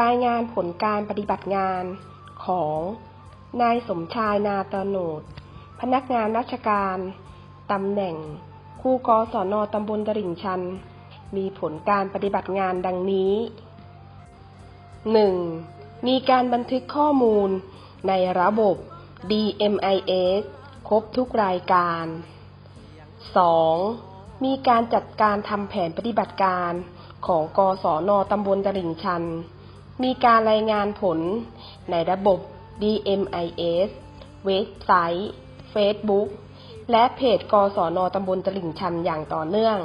รายงานผลการปฏิบัติงานของนายสมชายนาตโนด พนักงานราชการตำแหน่งครูกศนตำบลตลิ่งชัน มีผลการปฏิบัติงานดังนี้ 1. มีการบันทึกข้อมูลในระบบ DMIS ครบทุกรายการ 2. มีการจัดการทำแผนปฏิบัติการของกศนตำบลตลิ่งชัน มีการรายงานผลในระบบ DMIS เว็บไซต์ Facebook และเพจกศนตำบลตลิ่งชันอย่างต่อเนื่อง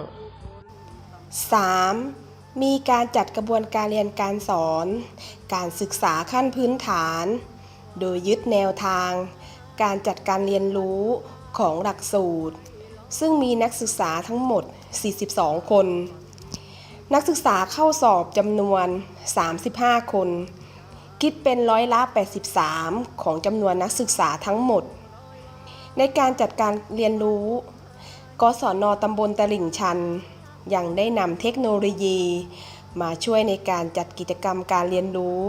3. มีการจัดกระบวนการเรียนการสอน การศึกษาขั้นพื้นฐาน โดยยึดแนวทาง การจัดการเรียนรู้ของหลักสูตร ซึ่งมีนักศึกษาทั้งหมด 42 คน นักศึกษาเข้าสอบจำนวน 35 คน คิดเป็นร้อยละ 83 ของจำนวนนักศึกษาทั้งหมด ในการจัดการเรียนรู้ กศนตำบลตลิ่งชัน ยังได้นำเทคโนโลยี มาช่วยในการจัดกิจกรรมการเรียนรู้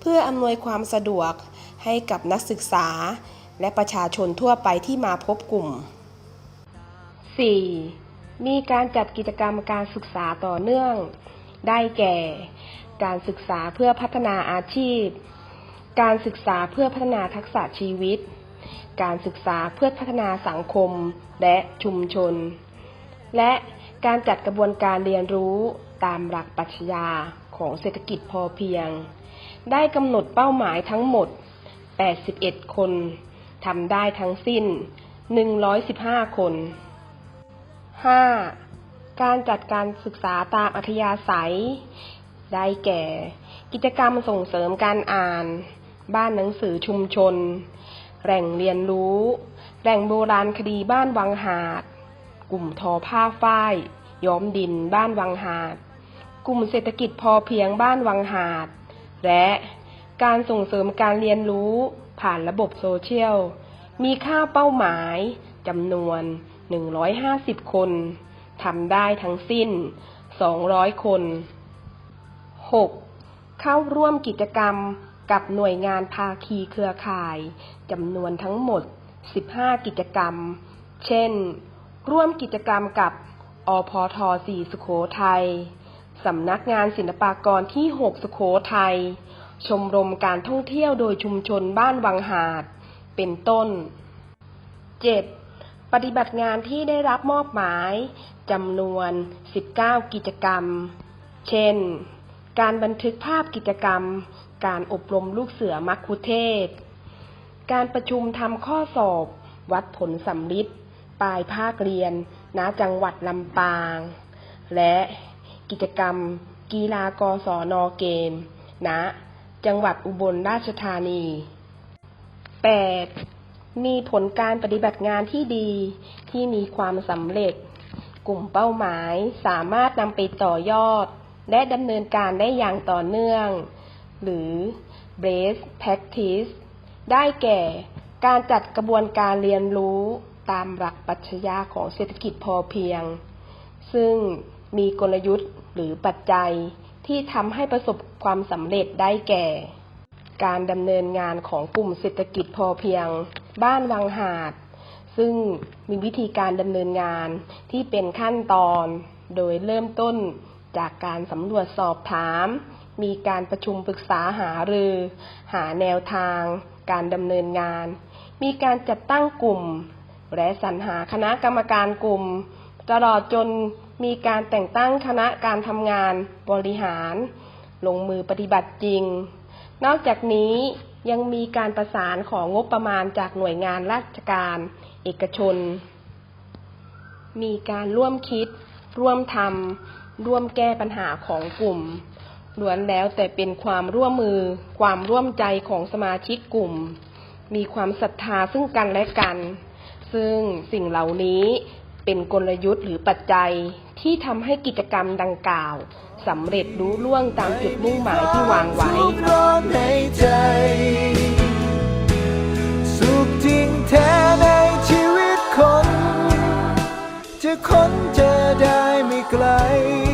เพื่ออำนวยความสะดวกให้กับนักศึกษา และประชาชนทั่วไปที่มาพบกลุ่ม 4. มีการจัดกิจกรรมการศึกษาต่อเนื่อง ได้แก่ การศึกษาเพื่อพัฒนาอาชีพ การศึกษาเพื่อพัฒนาทักษะชีวิต การศึกษาเพื่อพัฒนาสังคมและชุมชน และการจัดกระบวนการเรียนรู้ตามหลักปรัชญาของเศรษฐกิจพอเพียง ได้กำหนดเป้าหมายทั้งหมด 81 คนทำได้ทั้งสิ้น 115 คน 5. การจัดการศึกษาตามอัธยาศัย ได้แก่ กิจกรรมส่งเสริมการอ่าน บ้านหนังสือชุมชน แหล่งเรียนรู้ แหล่งโบราณคดีบ้านวังหาด กลุ่มทอผ้าฝ้าย ย้อมดินบ้านวังหาด กลุ่มเศรษฐกิจพอเพียงบ้านวังหาด และการส่งเสริมการเรียนรู้ผ่านระบบโซเชียล มีค่าเป้าหมายจำนวน 150 คนทำได้ทั้งสิ้น 200 คน 6. เข้าร่วมกิจกรรมกับหน่วยงานภาคีเครือข่ายจำนวนทั้งหมด 15 กิจกรรม เช่น ร่วมกิจกรรมกับอพท4สุโขทัยสำนักงานศิลปากรที่ 6 สุโขทัย ชมรมการท่องเที่ยวโดยชุมชนบ้านวังหาด เป็นต้น 7. ปฏิบัติงานที่ได้รับมอบหมายจำนวน 19 กิจกรรม เช่น การบันทึกภาพกิจกรรม การอบรมลูกเสือมัคคุเทศก์การประชุมทำข้อสอบ วัดผลสำลิดปลายภาคเรียน ณ จังหวัดลำปาง และกิจกรรม กีฬากศนเกม ณ จังหวัดอุบลราชธานี 8. มีผลการปฏิบัติงานที่ดีที่มีความสำเร็จ กลุ่มเป้าหมายสามารถนำไปต่อยอด และดำเนินการได้อย่างต่อเนื่อง หรือ best practice ได้แก่การจัดกระบวนการเรียนรู้ตามหลักปรัชญาของเศรษฐกิจพอเพียง ซึ่งมีกลยุทธ์หรือปัจจัยที่ทำให้ประสบความสำเร็จได้แก่ การดำเนินงานของกลุ่มเศรษฐกิจพอเพียง บ้านวังหาด ซึ่งมีวิธีการดำเนินงานที่เป็นขั้นตอน โดยเริ่มต้นจากการสำรวจสอบถาม มีการประชุมปรึกษาหารือ หาแนวทาง การดำเนินงาน มีการจัดตั้งกลุ่ม และสรรหาคณะกรรมการกลุ่ม ตลอดจนมีการแต่งตั้งคณะการทำงานบริหาร ลงมือปฏิบัติจริง นอกจากนี้ ยังมีการประสานของงบประมาณจากหน่วยงานราชการ เอกชน มีการร่วมคิด ร่วมทำร่วมแก้ปัญหาของกลุ่มล้วนแล้วแต่เป็นความร่วมมือ ความร่วมใจของสมาชิกกลุ่ม มีความศรัทธาซึ่งกันและกัน ซึ่งสิ่งเหล่านี้เป็นกลยุทธ์หรือปัจจัยที่ทำให้กิจกรรมดังกล่าวสำเร็จรู้ล่วงตามจุดมุ่งหมายที่วางไว้ อ